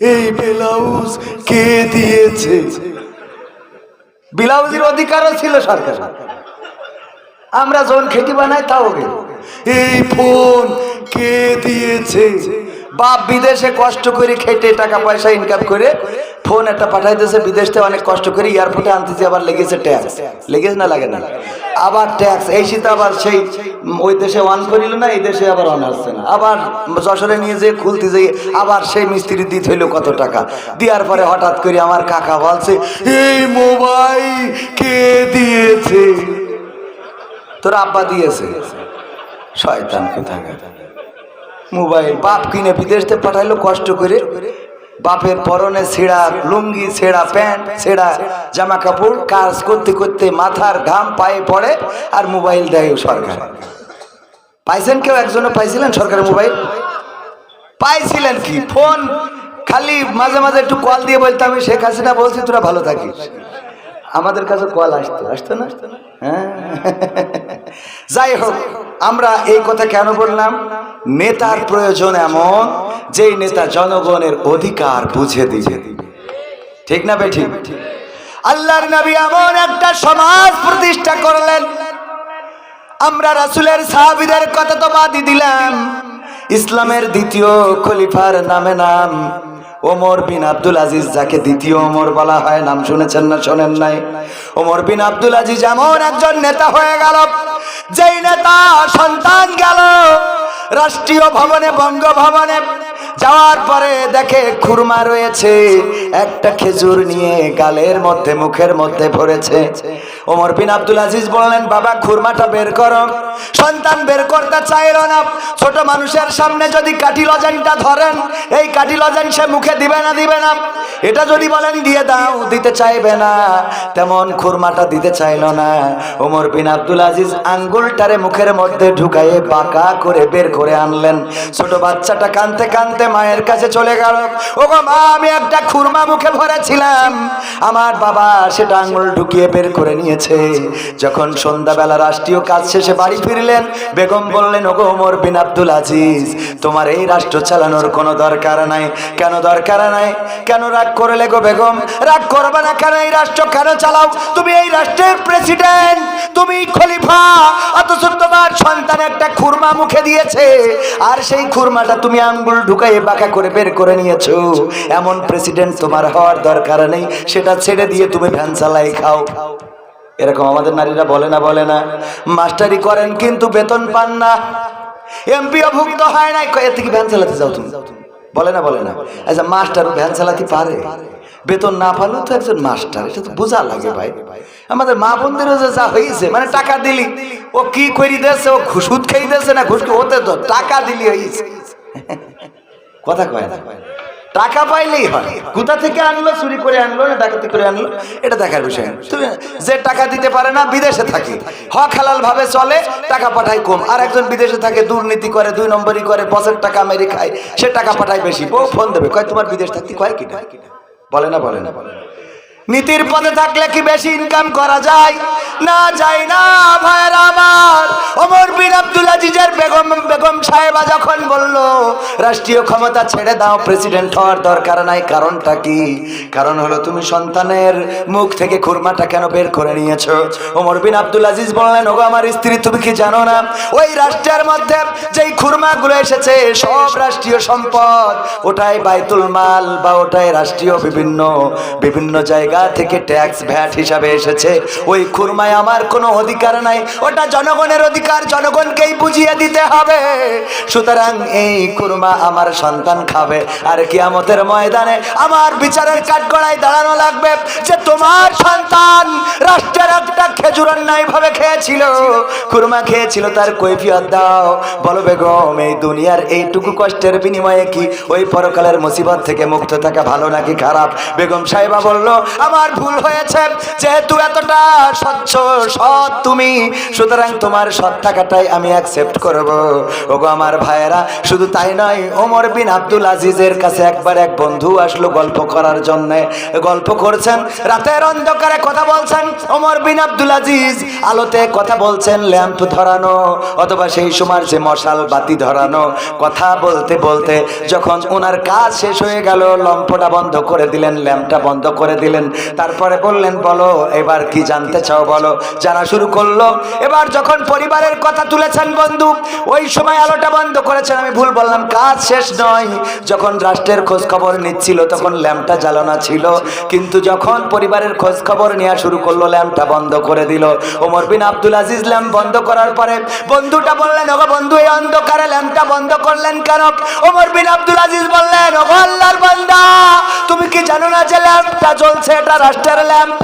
এই ব্লাউজ কে দিয়েছে? ব্লাউজের অধিকারও ছিল সরকার আমরা যখন খেটি বানাই, তাও এই ফোন কে দিয়েছে? বাপ বিদেশে কষ্ট করে খেটে টাকা পয়সা ইনকাম করে ফোন একটা পাঠাইতেছে, বিদেশ থেকে অনেক কষ্ট করে এয়ারপোর্টে আনতেছে, আবার লেগেছে ট্যাক্স লেগেছে না লাগে না আবার ট্যাক্স এই শীতে আবার সেই, ওই দেশে অন করিল না, এই দেশে আবার অন আসছে না। আবার যশোরে নিয়ে যেয়ে খুলতে যেয়ে আবার সেই মিস্ত্রি দিতে হইল কত টাকা। দেওয়ার পরে হঠাৎ করে আমার কাকা বলছে, এই মোবাইল কে দিয়েছে? তোর আব্বা দিয়েছে। শয়তান কোথায় মোবাইল। বাপ কিনে বিদেশ পাঠাইলো, কষ্ট করে। বাপের পরনে ছেঁড়া লুঙ্গি, ছেঁড়া প্যান্ট, ছেঁড়া জামা কাপড় কাজ করতে করতে মাথার ঘাম পায়ে পড়ে আর মোবাইল দেয় সরকার। পাইছেন কেউ একজনে? পাইছিলেন সরকারের মোবাইল? পাইছিলেন কি? ফোন। খালি মাঝে মাঝে একটু কল দিয়ে বলতাম আমি শেখ হাসিনা বলছি, তোরা ভালো থাকিস। আমাদের কাছে কল আসতো আসতো না? হ্যাঁ। যাই হোক, আমরা এই কথা কেন বললাম? নেতার প্রয়োজন এমন যেই নেতা জনগণের অধিকার বুঝে দিবে। ঠিক না বে ঠিক? আল্লাহর নবী এমন একটা সমাজ প্রতিষ্ঠা করলেন। আমরা রাসুলের সাহাবিদের কথা তো বাদই দিলাম। ইসলামের দ্বিতীয় খলিফার নামে নাম ওমর বিন আব্দুল আজিজ, যাকে দ্বিতীয় ওমর বলা হয়, নাম শুনেছেন না শোনেন নাই? ওমর বিন আব্দুল আজিজ এমন একজন নেতা হয়ে গেল, যেই নেতা সন্তান গেল। রাষ্ট্রীয় ভবনে বঙ্গভবনে যাওয়ার পরে দেখে খুরমা রয়েছে। একটা খেজুর নিয়ে গালের মধ্যে, মুখের মধ্যে ভরেছে। ওমর বিন আব্দুল আজিজ বললেন, বাবা, খুরমাটা বের করো। সন্তান বের করতে চাইল না। ছোট মানুষের সামনে যদি কাঠি লজানটা ধরেন, এই কাঠি লজান সে মুখে দিবে না দিবে না। এটা যদি বলেন, দিয়ে দাও, দিতে চাইবে না। তেমন খুরমাটা দিতে চাইল না। ওমর বিন আব্দুল আজিজ আঙ্গুলটারে মুখের মধ্যে ঢুকাইয়ে বাঁকা করে বের করে আনলেন। ছোট বাচ্চাটা কানতে কানতে মায়ের কাছে চলে গেল। ও গো মা, আমি একটা খুরমা মুখে ভরেছিলাম। আমার বাবা সেটা আঙ্গুল ঢুকিয়ে বের করে নিয়েছে। যখন সন্ধ্যাবেলা রাষ্ট্রীয় কাজ শেষে বাড়ি ফিরলেন, বেগম বললেন, ওগো ওমর বিন আব্দুল আজিজ, তোমার এই রাষ্ট্র চালানোর কোনো দরকার নাই। কেন দরকার নাই? কেন রাগ করলে গো বেগম? রাগ করবে না কেন? এই রাষ্ট্র কেন চালাও? তুমি এই রাষ্ট্রের প্রেসিডেন্ট। তুমি খলিফা, অথচ তোমার সন্তান একটা খুরমা মুখে দিয়েছে। আর সেই খুরমাটা তুমি আঙ্গুল ঢুকাইয়ে বাঁকা করে বের করে নিয়েছো। এমন প্রেসিডেন্ট তোমার হওয়ার দরকার নেই। সেটা ছেড়ে দিয়ে তুমি ভ্যান চালাই খাও। এরকম আমাদের নারীরা বলে না বলে না। মাস্টারি করেন কিন্তু বেতন পান না। এমপিও ভুক্ত হয় কয়, এর থেকে ভ্যান চালাতে যাও তুমি। বলে না বলে না। আচ্ছা মাস্টার ভ্যান চালাতে পারে? বেতন না পারলেও তো একজন মাস্টার, এটা তো বোঝা লাগে ভাই। আমাদের মা বোনদেরও যে যা হয়েছে মানে টাকা দিলি, ও কি করি দিয়েছে, ও সুদ খেয়ে দিয়েছে না ঘুষ হতে তো টাকা দিলি হয়েছে। কথা কয় না। টাকা পাইলেই হয়। কোথা থেকে আনলো, চুরি করে আনলো না ডাকাতি করে আনলো? এটা দেখার বিষয়। তুমি যে টাকা দিতে পারে না, বিদেশে থাকে। হক হালাল ভাবে চলে, টাকা পাঠায় কম। আর একজন বিদেশে থাকে, দুর্নীতি করে, দুই নম্বরই করে বসের টাকা মেরে খায়, সে টাকা পাঠায় বেশি। ও ফোন দেবে, কয়, তোমার বিদেশ থাকতে কয় কিনা? বলে না বলে না বলে না নীতির পদে থাকলে কি বেশি ইনকাম করা যায়? না যায় না, ভাইয়ের আমার। ওমর বিন আব্দুল আজিজের বেগম বেগম সাহেবা যখন বলল, রাষ্ট্রীয় ক্ষমতা ছেড়ে দাও প্রেসিডেন্ট হওয়ার দরকার নাই, কারণটা কি? কারণ হলো তুমি সন্তানের মুখ থেকে খুরমাটা কেন বের করে নিয়েছো? ওমর বিন আব্দুল আজিজ বললেন, ওগো, আমার স্ত্রী, তুমি কি জানো না? ওই রাষ্ট্রের মধ্যে যেই খুরমাগুলো এসেছে, সব রাষ্ট্রীয় সম্পদ, ওটাই বাইতুল মাল বা ওটাই রাষ্ট্রীয় বিভিন্ন বিভিন্ন জায়গা থেকে ট্যাক্স ভ্যাট হিসাবে এসেছে। ওই খুরমায় আমার কোনো অধিকার নাই। ওটা জনগণের অধিকার, জনগণকেই বুঝিয়ে দিতে হবে। সুতরাং এই খুরমা আমার সন্তান খাবে। আর কিয়ামতের ময়দানে আমার বিচারের কাঠগড়ায় দাঁড়ানো লাগবে যে তোমার সন্তান একটা খেজুর ভাবে খেয়েছিল? খুরমা খেয়েছিল, তার কৈফিয়ত দাও। বলো বেগম, এই দুনিয়ার এইটুকু কষ্টের বিনিময়ে কি ওই পরকালের মুসিবত থেকে মুক্ত থাকা ভালো নাকি খারাপ? বেগম সাহেবা বলল, আমার ভুল হয়েছে, যেহেতু এতটা স্বচ্ছ সৎ তুমি, সুতরাং তোমার সৎ থাকাটাই আমি অ্যাকসেপ্ট করব। ওগো আমার ভাইয়েরা, শুধু তাই নয়, ওমর বিন আব্দুল আজিজের কাছে একবার এক বন্ধু আসলো গল্প করার জন্য। গল্প করছেন, রাতের অন্ধকারে কথা বলছেন, ওমর বিন আব্দুল আজিজ আলোতে কথা বলছেন ল্যাম্প ধরানো, অথবা সেই সময় যে মশাল বাতি ধরানো। কথা বলতে বলতে যখন ওনার কাজ শেষ হয়ে গেল, লম্পটা বন্ধ করে দিলেন, ল্যাম্পটা বন্ধ করে দিলেন। তারপরে বললেন, বলো, এবার কি জানতে চাও বলো? জানা শুরু করল, এবার যখন পরিবারের কথা তুলেছেন বন্ধু, ওই সময় আলোটা বন্ধ করেছেন। আমি ভুল বললাম, কাজ শেষ নয়। যখন রাষ্ট্রের খোঁজ খবর নিচ্ছিল, তখন ল্যাম্পটা জ্বালানো ছিল। কিন্তু যখন পরিবারের খোঁজ খবর নেওয়া শুরু করল, ল্যাম্পটা বন্ধ করে দিল। Omar bin Abdul Aziz lamp বন্ধ করার পরে বন্ধুটা বললেন, ওগো বন্ধু, এই অন্ধকারে ল্যাম্পটা বন্ধ করলেন কেন? ওমর বিন আব্দুল আজিজ বললেন, ওগো আল্লাহর বান্দা তুমি কি জানো না যে ল্যাম্পটা জ্বলছে? এটা রাষ্ট্রের ল্যাম্প।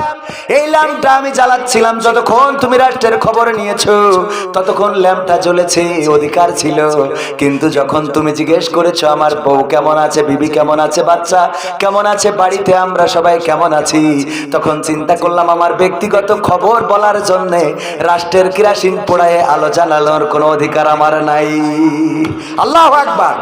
এই ল্যাম্পটা আমি জ্বালাচ্ছিলাম যতক্ষণ তুমি রাষ্ট্রের খবর নিয়েছো, ততক্ষণ ল্যাম্পটা জ্বলেছে অধিকার ছিল। কিন্তু যখন তুমি জিজ্ঞেস করেছ, আমার বউ কেমন আছে? বিবি কেমন আছে? বাচ্চা কেমন আছে? বাড়িতে আমরা সবাই কেমন আছি? তখন চিন্তা করলাম, আমার ব্যক্তিগত খবর বলার জন্য রাষ্ট্রের কিরাসিন পোড়ায় আলো জ্বালানোর কোনো অধিকার আমার নাই। আল্লাহ একবার